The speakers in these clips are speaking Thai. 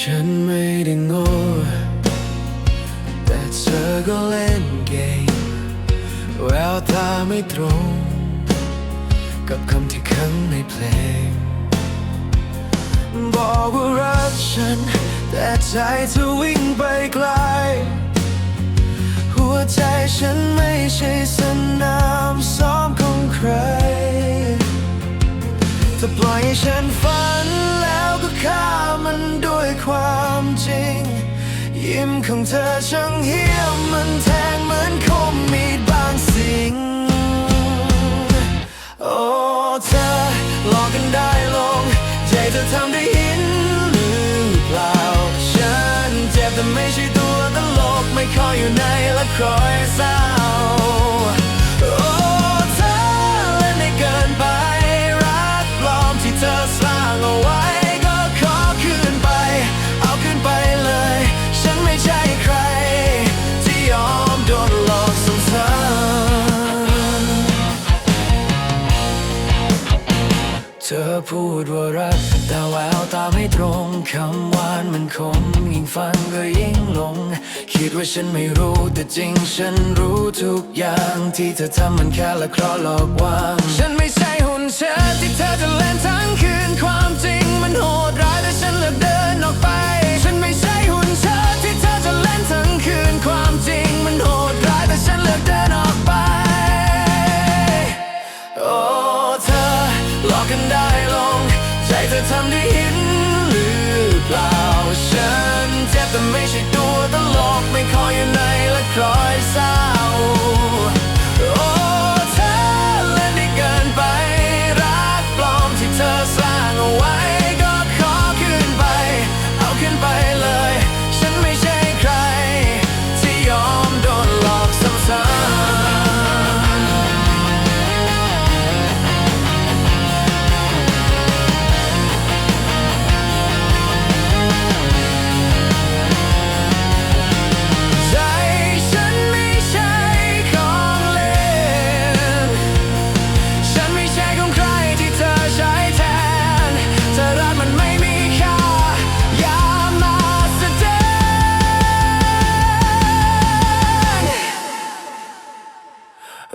ฉันไม่ได้โง่แต่เธอก็เล่นเกมแววตาไม่ตรง กับคำที่ขังในเพลง บอกว่ารักฉัน แต่ใจเธอวิ่งไปไกล หัวใจฉันไม่ใช่สนามซ้อมของใครจะปล่อยให้ฉันฝันแล้วก็ฆ่ามันด้วย ความจริง ยิ้มของเธอช่างเหี้ยมมันแทงเหมือนคมมีดบางสิ่ง โอ้เธอหลอกกันได้ลง ใจเธอทำได้หินหรือเปล่า ฉันเจ็บแต่ไม่ใช่ตัวตลกไม่คอยอยู่ในละครเศร้า อพูดว่ารัก แต่แววตาไม่ตรงคำหวานมันคมยิ่งฟังก็ยิ่งหลง คิดว่าฉันไม่รู้แต่จริงฉันรู้ทุกอย่างที่เธอทำมันแค่ละคราะห์หลอกวางฉันไม่ใช่หุ่นเชิดที่เธอจะเล่นทั้งคืนความจริงมันโหดร้ายแต่ฉันเลือกเดินออกไป ฉันไม่ใช่หุ่นเชิดที่เธอจะเล่นทั้งคืนความจริงมันโหดร้ายแต่ฉันเลือกเดินออกไป โอ้เธอหลอกกันได้ ลง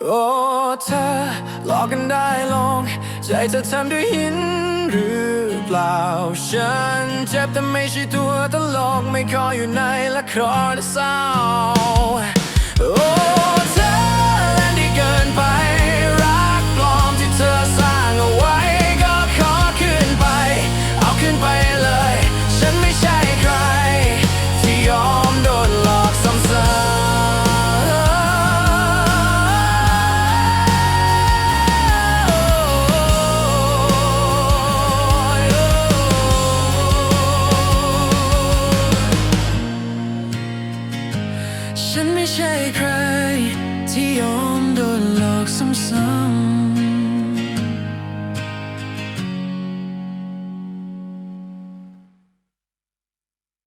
โอ้เธอหลอกกันได้ลง ใจเธอทำด้วยหินหรือเปล่า ฉันเจ็บแต่ไม่ใช่ตัวตลก ไม่คอยอยู่ในละครเศร้า ฉันไม่ใช่ใคร ที่ยอมโดนหลอกซ้ำ